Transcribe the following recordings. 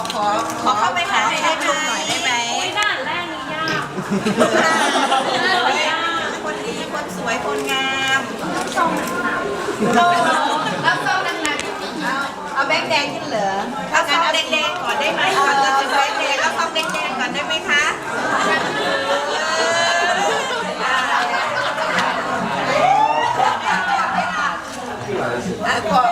ขอขอขอเข้าไปหาให้ได้ชมหน่อยได้ไหมด่านแรกนี่ยากคนดีคนสวยคนงามส่งแล้วส้มนานๆเอาเอาแบงค์แดงขึ้นเหรอเอาส้มแดงๆก่อนได้ไหมก่อนจะถึงแบงค์แดงเอาส้มแดงๆก่อนได้ไหมคะอะขอ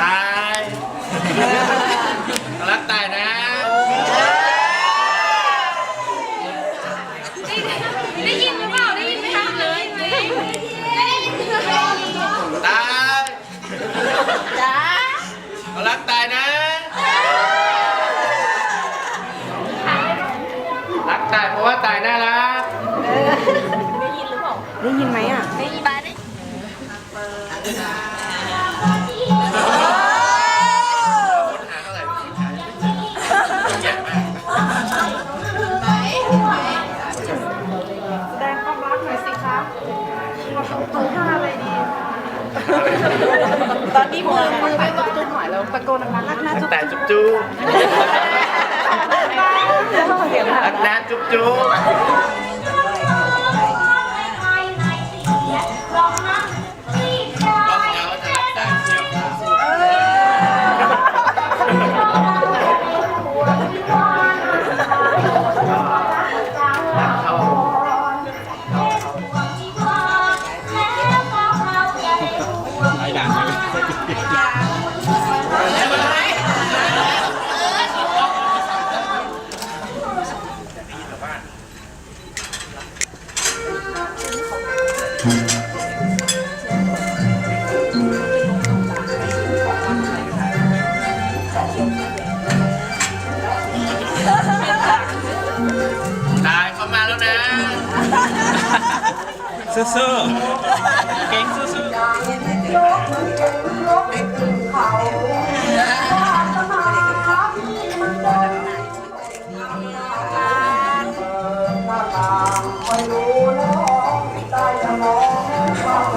ตายรักตายนะ ได้ยินหรือเปล่าได้ยินไหมคะเลยไหมได้ยินไหมตายจ้ารักตายนะ รักตายเพราะว่าตายน่ารัก ได้ยินไหมอะได้ยินบ้างได้ มาทำตัวท่าอะไรดี ตอนนี้มือมือไปก่อนจุ๊บหน่อยแล้วตะโกนดังๆรักนะรักจุ๊บแต่จุ๊บจุ๊บเสียงรักนะจุ๊บจุ๊บ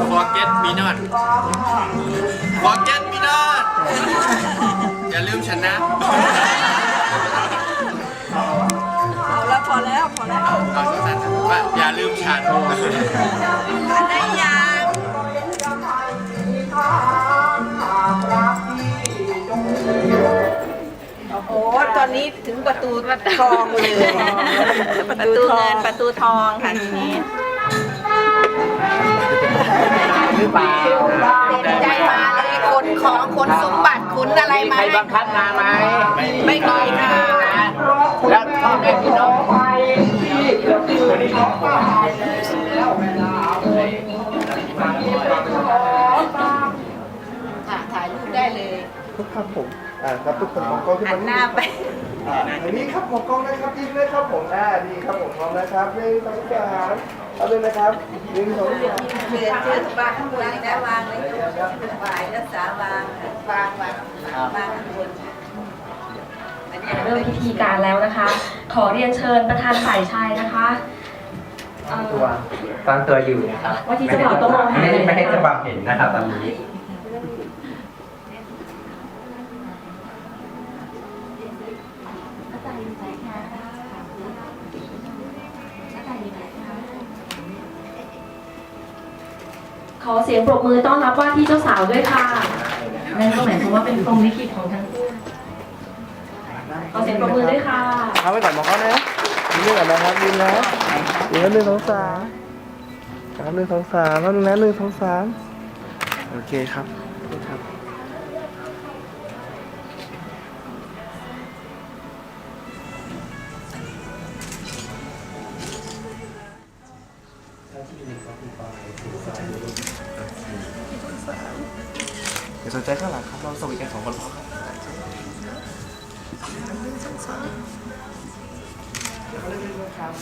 forget me not forget me not อย่าลืมฉันนะ เอาแล้วพอแล้วพอแล้วเอาสั้นๆว่าอย่าลืมฉันอันได้ยังโอ้โหตอนนี้ถึงประตูทองเลยประตูเงินประตูทองค่ะทีนี้ หรือเปล่าเต็มใจมาเลยขนของขนสมบัติขนอะไรมีมา ใครให้บังคับมาไหมไม่มีค่ะ แล้วพ่อแม่พี่น้องค่ะถ่ายรูปได้เลย ครับผม อ่าครับทุกคนมองกล้องขึ้นหัมานหน้าไปอ่าอันนี้ครับมองกล้องนะครับยิ้มเลยครับผมอ่าดีครับผมพร้อมนะครับหนึ่งสองสามเอาเลยนะครับหนึ่งสองสาม เชิญเชิญวางข้างบนนะวางเลยวายรักษาวางวางวางวางข้างบนอันนี้เริ่มพิธีการแล้วนะคะ ขอเรียนเชิญประธานฝ่ายชายนะคะเอ่อ ตัวฟังตัวอยู่นะครับ ว่าที่เจ้าบ่าวต้องมองหา ไม่อะไรได้ไม่ให้นะคะเจ้าบ่าวเห็นนะครับตอนนี้ ยงปรบมือต้อนรับว่าที่เจ้าสาวด้วยค่ะนั่นก็หมายความว่าเป็นพรหมลิขิตของทั้งคู่ขอเสียงปรบมือด้วยค่ะเอาไว้ก่อนมองกล้องนะยิ้มด้วยก่อนนะครับยิ้มนะยิ้มนหนึ่งสองสามหนึ่งสองสามแล้วหนึ่งนะหนึ่งสองสามโอเคครับ นใจข้างหลังครับ เราสวีทกันสองคนพอครับ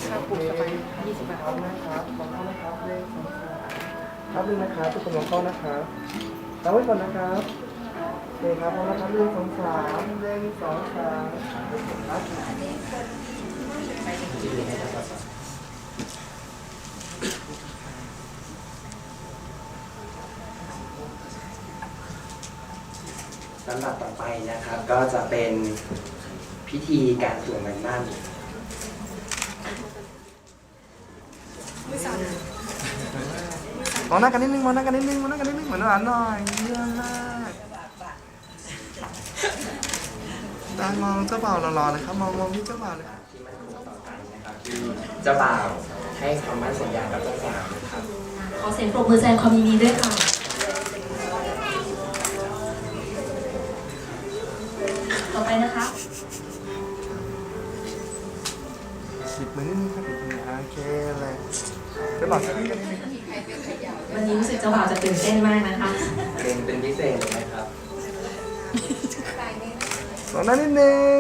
ครับปลูกสบายยี่สิบบาทนะครับมองเข้านะครับเลขสองสามครับหนึ่งนะครับทุกคนมองเข้านะครับตั้งไว้ก่อนนะครับโอเคครับมองนะครับเลขสองสามเลขสองสามครับำดับต่อไปนะครับ ก็จะเป็นพิธีการสวมมันมั่นมองหน้ากันนิดนึงมองหน้ากันนิดนึงมองหน้ากันนิดนึงเหมือนหวานหน่อยเยี่ยมมากตามองเจ้าบ่าวหล่อๆเลยครับมองมองที่เจ้าบ่าวเลยครับที่มันต่อกันนะครับที่เจ้าบ่าวให้คำมั่นสัญญากับเจ้าสาวนะครับขอเสียงปรบมือแสดงความยินดีด้วยค่ะ ต่อไปนะคะสิบมือนิดนึงครับโอเคเลยเจ้าบ่าวสักนิดนึงวันนี้รู้สึกเจ้าบ่าวจะตื่นเต้นมากนะคะเป็นเป็นพิเศษเลยนะครับมองหน้านิดนึง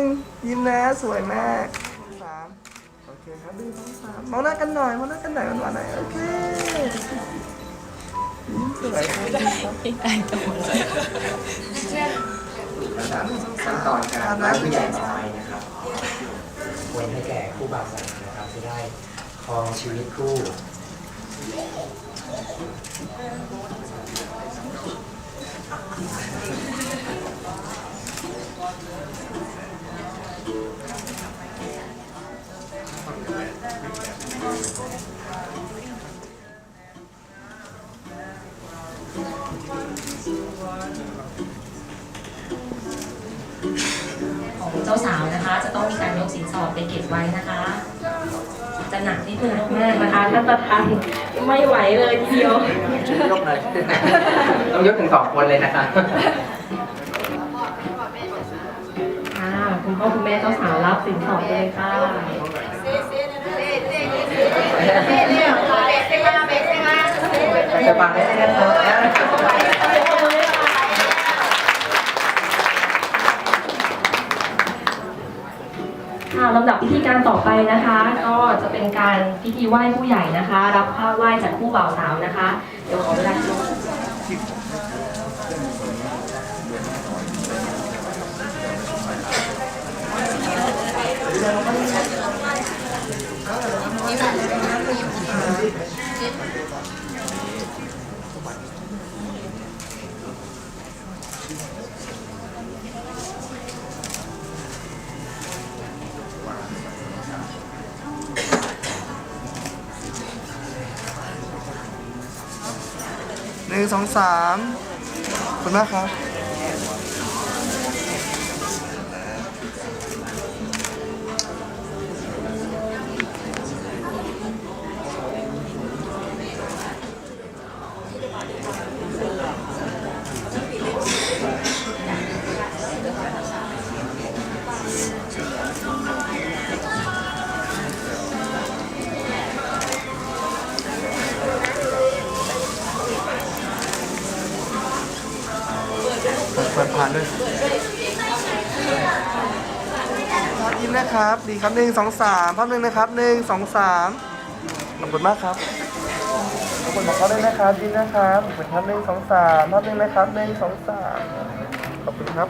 ยิ้มนะสวยมากสามโอเคครับดึงสองสามมองหน้ากันหน่อยมองหน้ากันหน่อยหวานๆหน่อยโอเคยิ้มสวยครับ ลำดับขั้นตอนการไหว้ผู้ใหญ่ต่อไปนะครับควรให้แก่คู่บ่าวสาวนะครับจะได้ครองชีวิตคู่ ของเจ้าสาวนะคะ จะต้องมีการยกสินสอดไปเก็บไว้นะคะ จะหนักนิดนึงมากๆนะคะท่านประธานไม่ไหวเลยทีเดียวยกเลยต้องยกถึงสองคนเลยนะครับค่ะคุณพ่อคุณแม่เจ้าสาวรับสินสอดเลยค่ะจะฟังได้ไหมครับ ค่ะลำดับพิธีการต่อไปนะคะ ก็จะเป็นการพิธีไหว้ผู้ใหญ่นะคะ รับผ้าไหว้จากคู่บ่าวสาวนะคะ เดี๋ยวขอเวลาคิดห นึ่งสองสามขอบคุณมากครับ ครับหนึ่งสองสามภาพหนึ่งนะครับหนึ่งสองสามขอบคุณมากครับขอบคุณบอกเขาด้วยนะครับยิ้มนะครับขอบคุณครับหนึ่งสองสามภาพหนึ่งนะครับหนึ่งสองสามขอบคุณครับ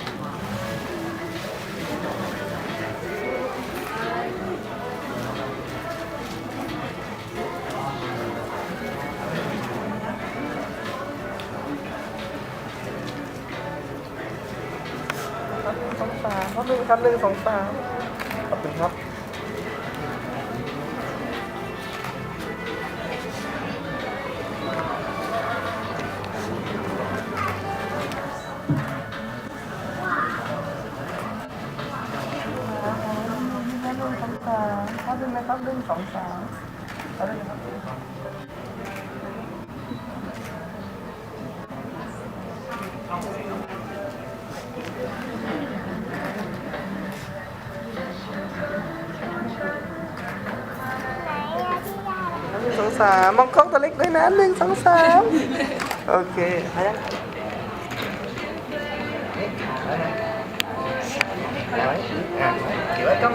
ครับหนึ่งสองสามภาพหนึ่งครับหนึ่งสองสามามมองกล้องตัวเล็กด้วยนะหนึ่งสองสามโอเคพยังเอาไว้อะเดี๋ยวไว้กล้อง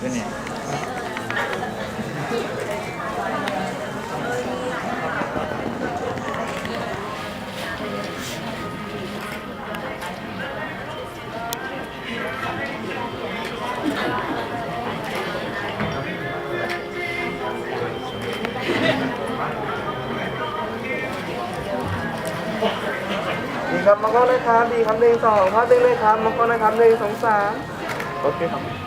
ด้วยเนี่ยดีครับมองกล้องเลยครับดีครับหนึ่งสองภาพหนึ่งเลยครับมองกล้องนะครับหนึ่งสองสามโอเคครับ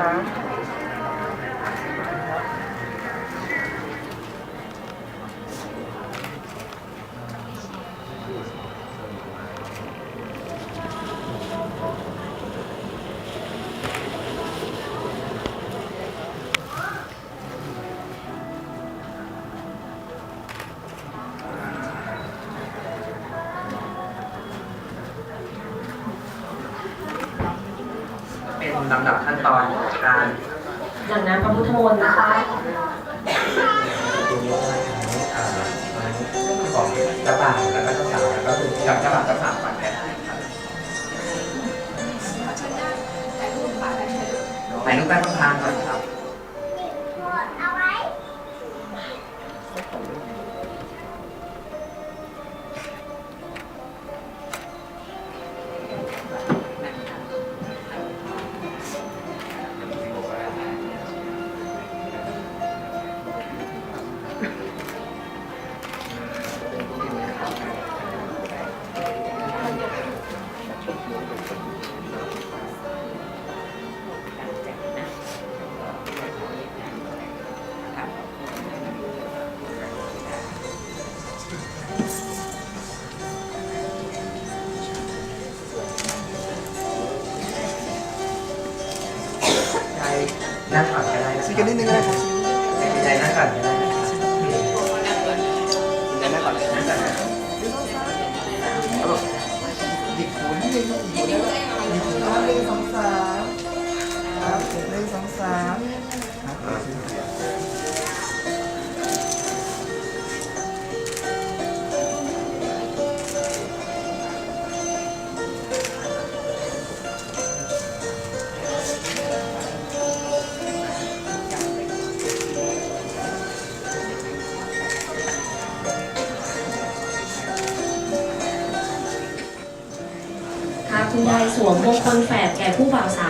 เป็นลำดับขั้นตอน การหลังน้ำพระพุทธมนต์นะคะดูว่าทั้งอ่าทั้งของเจ้าบ่าวแล้วก็เจ้าสาวแล้วก็คือกับเจ้าบ่าวเจ้าสาวก่อนแทนครับถ่ายรูปใต้ต้นทางก่อนครับ วมมงคลแฝดแก่ผู้บ่าวสาว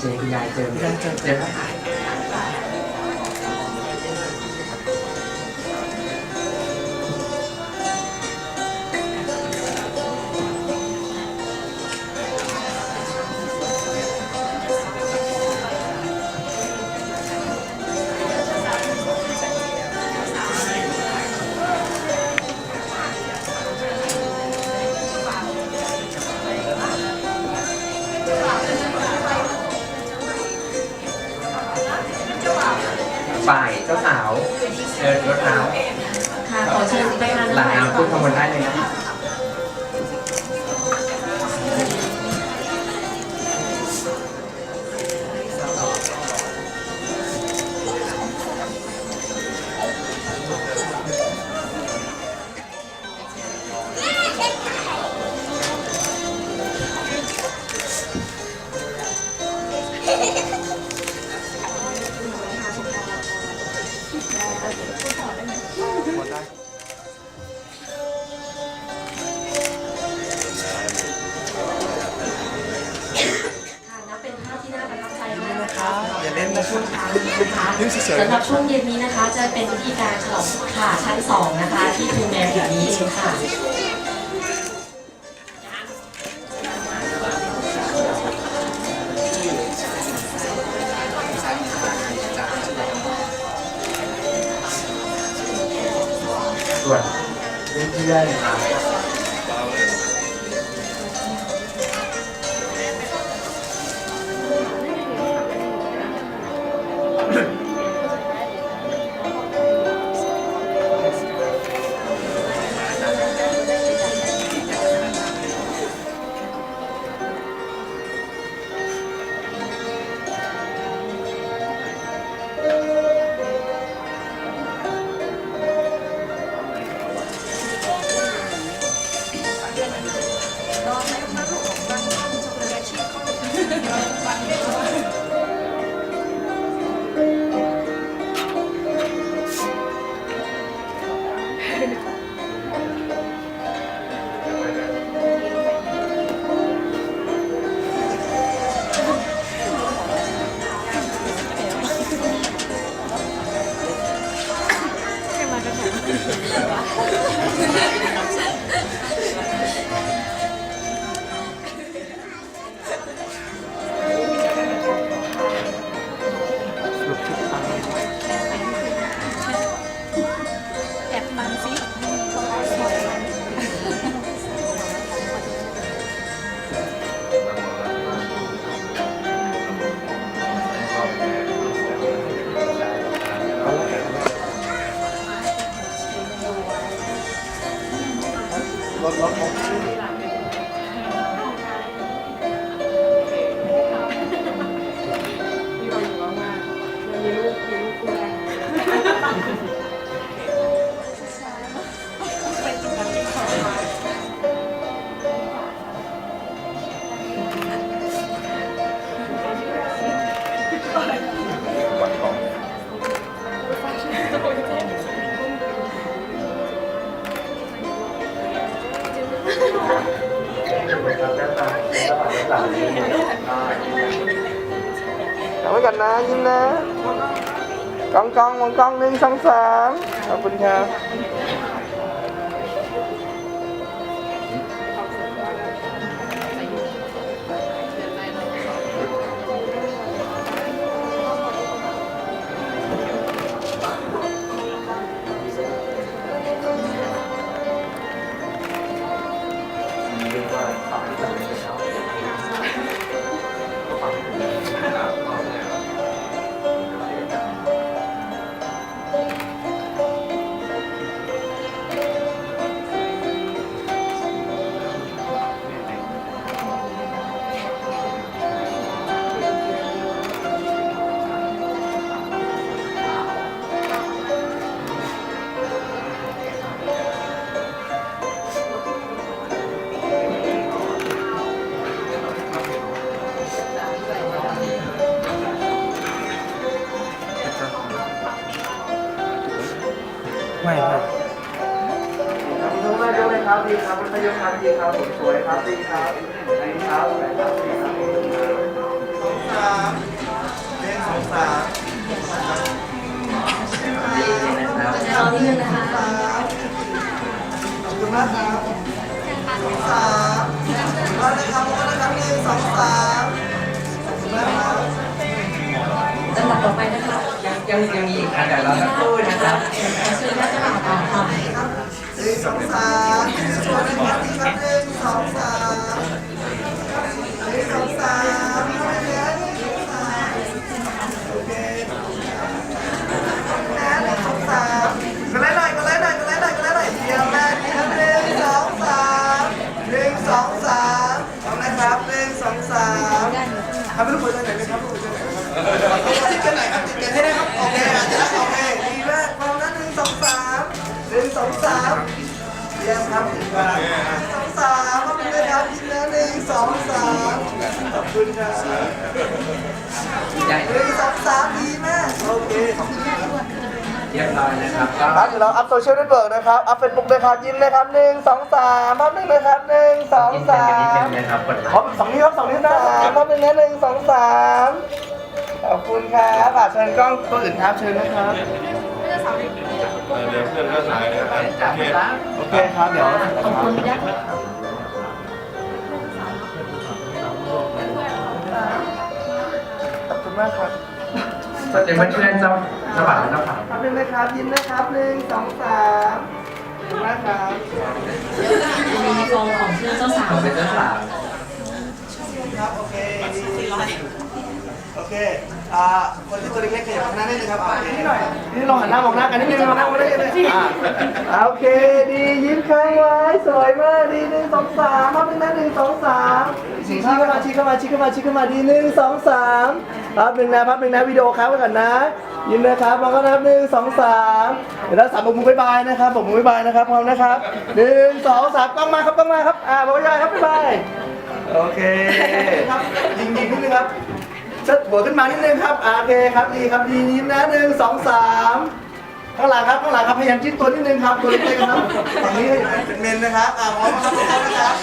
เจอคุณยายเจอเจิมเจิมพระ สำหรับช่วงเย็นนี้นะคะ จะเป็นพิธีการฉลองค่ะชั้นสองนะคะ ที่ทูแมนอย่งนี้เองค่ะ ค นะยิ้มนะกองกองมองกองหนึ่งสองสามขอบคุณครับ ครับดีครับมัธยครับดีครับผมสวยครับดีครับในเช้าแหวนครับดีครับสองสามเลขสองสามนะครับจะรอนิดนึงนะคะขอบคุณมากครับสองสามมาเลยครับมาเลยครับหนึ่งสองสามขอบคุณมากครับลำดับต่อไปนะคะยังยังยังมีอีกนะเดี๋ยวเราสักครู่นะครับเชิญท่านเจ้าบ่าวต่อ สองสามชวนะครับดีครับหนึ่งสองสาม สองสามขอบคุณนะครับทีมนะหนึ่งสองสามขอบคุณครับดีใจหนึ่งสองสามดีมากโอเคขอบคุณครับเรียบร้อยนะครับก็ครับเดี๋ยวเราอัพโซเชียลเน็ตเวิร์กนะครับอัพเฟซบุ๊กเลยครับยิ้มเลยครับหนึ่งสองสามภาพหนึ่งเลยครับหนึ่งสองยิ้มสากันนิดนึมงนะครับขอค์สองนิ้วครับสองนิ้วนะภาพหนึ่งนะหนึ่งสองสามขอบคุณครับอะเชิญกล้องตัวอื่นครับเชิญนะครับ เดี๋ยวเพื่อนก็ถ่ายนะโอเคโอเคครับ เดี๋ยวขอบคุณยักษ์ขอบคุณมากครับเดี๋ยวเพื่อนเจ้าเจ้าบ่าวและเจ้าสาวครับหนึ่งนะครับยิ้มนะครับหนึ่งสองสามขอบคุณมากครับมีกองของเพื่อนเจ้าสาวเป็นเจ้าสาวครับโอเคดีโอเค อ่าคนที่ตัวเล็กๆขยับข้างหน้าได้เลยครับอ่านี่หน่อยนี่ลองหันหน้ามองหน้ากันนิดนึงมองหน้ามองหน้ากันเลยอ่าอ่าโอเค ดียิ้มค้างไว้สวยมากดีหนึ่งสองสามครับหนึ่งนะหนึ่งสองสามชี้เข้ามาชี้เข้ามาชี้เข้ามาชี้เข้ามาดีหนึ่งสองสามครับหนึ่งนะพับหนึ่งนะวิดีโอค้างไว้ก่อนนะยิ้มนะครับมองก็นับหนึ่งสองสามเดี๋ยวเราสามบอกมือบายบายนะครับบอกมือบายบายนะครับพร้อมนะครับหนึ่งสองสามกล้องมาครับกล้องมาครับอ่าบอกบายบายครับบ๊ายบายโอเคครับยิงยิงนิดนึงครับเชิดหัวขึ้นมานิดนึงครับอ่าโอเคครับดีครับดียิ้มนะหนึ่งสองสามข้างหลังครับข้างหลังครับพยายามจิ้มตัวนิดนึงครับตัวเล็กๆครับฝั่งนี้เป็นเมนนะครับอ่าพร้อมครับพร้อมนะครับ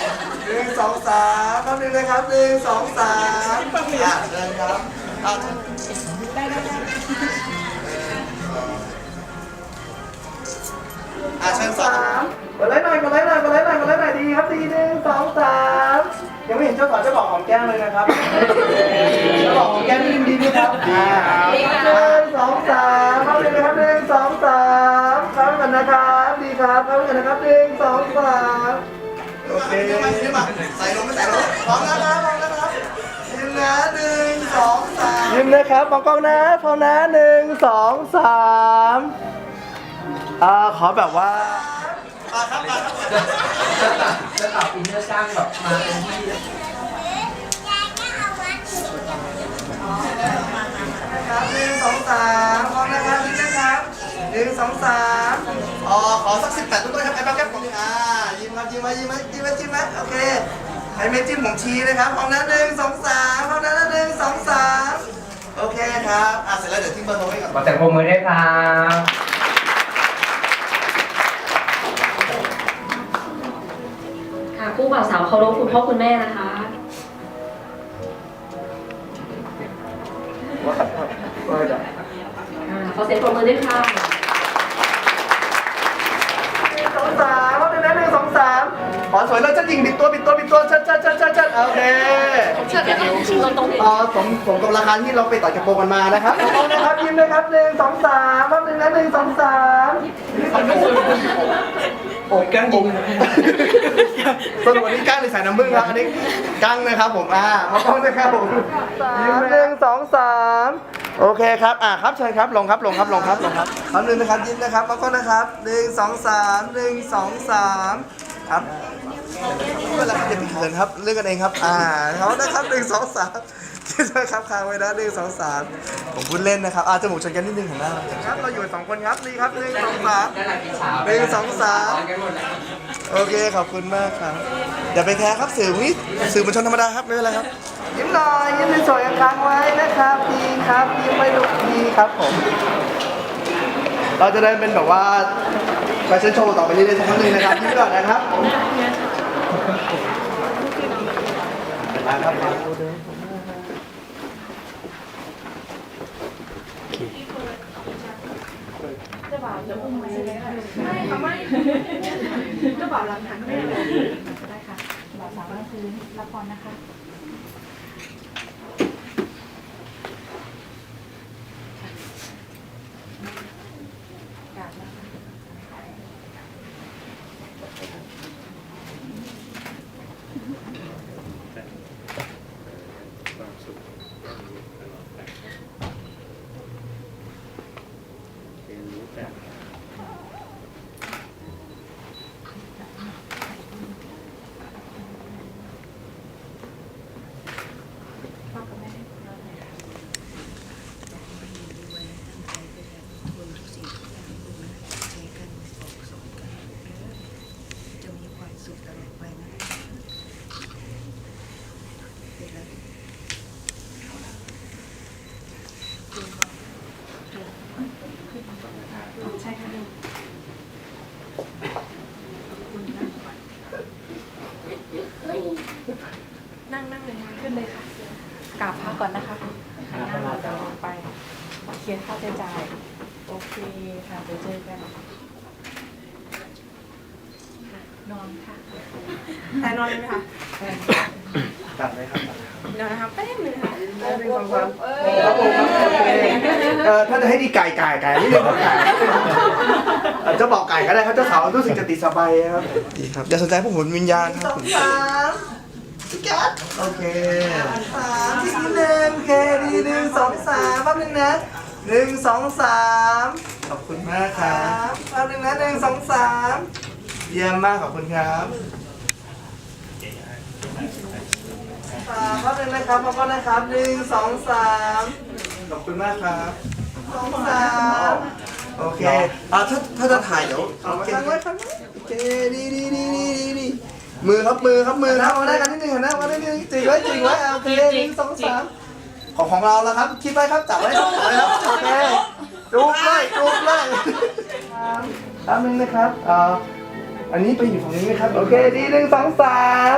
หนึ่งสองสามครับหนึ่งเลยครับหนึ่งสองสามอ่าเชิญครับอ่าอะเชิญสามกดไลค์หน่อยกดไลค์หน่อยกดไลค์หน่อยกดไลค์หน่อยดีครับดีหนึ่งสองสาม ยังไม่เห็นเจ้าสาวเจ้าบอกหอมแก้มเลยนะครับ เจ้าบอกหอมแก้มนิดนึงดีไหมครับอ่าหนึ่งสองสามเข้าเลยนะครับหนึ่งสองสามเข้ากันนะครับ ดีครับเข้ากันนะครับหนึ่งสองสามโอเคใส่ลงไม่ใส่ลงพร้อมแล้วนะพร้อมแล้วนะครับยิ้มนะหนึ่งสองสาม ยิ้มนะครับมองกล้องนะพร้อมนะหนึ่งสองสามอ่าขอแบบว่า จ้าสาวอินเนอร์สร้างแบบมาเต็มที่ครับหนึ่งสองสามพร้อมนะครับยิ้มนะครับหนึ่งสองสามอ๋อขอสักสิบแปดต้นๆครับไอ้บ้าแก้มผมอ่ายิ้มครับยิ้มมายิ้มมายิ้มมายิ้มมาโอเคไอ้เมจิ้มผมชี้นะครับพร้อมนะหนึ่งสองสามพร้อมนะหนึ่งสองสามโอเคครับอะเสร็จแล้วเดี๋ยวทิ้งเบอร์โทรไว้ก่อนขอแต่งปรบมือด้วยครับ ค่ะคู่บ่าวสาวเคารพคุณพ่อคุณแม่นะคะ อ่าขอเสียงปรบมือด้วยค่ะหนึ่งสองสามพร้อมนะหนึ่งสองสามขอสวยแล้วจะยิงบิดตัวบิดตัวบิดตัวชัดชัดชัดชัดชัดโอเคเชิญกันชิงตรงนี้อ๋อสมสมกับราคาที่เราไปต่อยกระโปรงกันมานะครับขอบคุณนะครับยิ้มนะครับหนึ่งสองสามครับหนึ่งนะหนึ่งสองสาม โอ้ยกั้งยิงสรุปวันนี้กั้งในสายน้ำมึงครับอันนี้กั้งนะครับผมอ่ามาพร้อมนะครับผมยิ้มหนึ่งสองสามโอเคครับอ่าครับเชิญครับลงครับลงครับลงครับลงครับคำหนึ่งนะครับยิ้มนะครับมาพร้อมนะครับหนึ่งสองสามหนึ่งสองสามครับเวลาจะผิดเขินครับเรื่องกันเองครับอ่าเขานะครับหนึ่งสองสาม ที่จะครับค้างไว้นะหนึ่งสองสามผมพูดเล่นนะครับอาจมูกชนกันนิดนึงของหน้าครับเราอยู่สองคนครับนี่ครับหนึ่งสองสามได้หลายปีสาวหนึ่งสองสามกันหมดแล้วโอเคขอบคุณมากครับอย่าไปแคร์ครับสื่อวิสื่อมวลชนธรรมดาครับไม่เป็นไรครับยิ้มหน่อยยิ้มสวยๆค้างไว้นะครับดีครับยิ้มไม่ลุกดีครับผมเราจะได้เป็นแบบว่าแฟชั่นโชว์ต่อไปเรื่อยๆสักครั้งหนึ่งนะครับยิ้มก่อนนะครับมาครับมาดูเดิน เจ้าบ่าวหลังหันไม่ได้ได้ค่ะบ่าวสาวก็คือรับพรนะคะ ใช่ค่ะนั่งนั่งเลยค่ะขึ้นเลยค่ะกราบพระก่อนนะคะหันหน้ามา ลียร์ค่าใช้จ่าย โอเคค่ะเดี๋ยวเจอกัน นอน ค่ะแต่นอนเลยไหมคะตัดเลยครับนอนนะคะแป๊บนึงค่ะหนึ่งสองสามครับผมครับโอเคเอ่อถ้าจะให้ดีไก่ไก่ไก่นิดนึงครับไก่เอ่อเจ้าบอกไก่ก็ได้ครับเจ้าสาวรู้สึกจะติดสบายครับดีครับอย่าสนใจพวกผมวิญญาณครับผมสามพี่กัดโอเคสามที่หนึ่งโอเคดีหนึ่งสองสามแป๊บนึงนะหนึ่งสองสามขอบคุณมากครับแป๊บนึงนะหนึ่งสองสาม เยี่ยมมากขอบคุณครับสามแป๊บนึงนะครับพ่อนะครับหนึ่งสองสามขอบคุณมากครับสองสามโอเคอ่าถ้าถ้าจะถ่ายเดี๋ยวเอาไว้ข้างไว้ข้างไว้โอเคดีดีดีดีดีดีมือครับมือครับมือครับมาได้กันนิดนึงนะมาได้นิดนึงจริงไว้จริงไว้โอเคหนึ่งสองสามของของเราแล้วครับ คิดไว้ครับจับไว้ครับจับไว้ครับโอเคจูบเลยจูบเลยแป๊บนึงนะครับเอ่อ อันนี้ไปอยู่ฝั่งนี้ไหมครับ โอเคดีหนึ่งสองสาม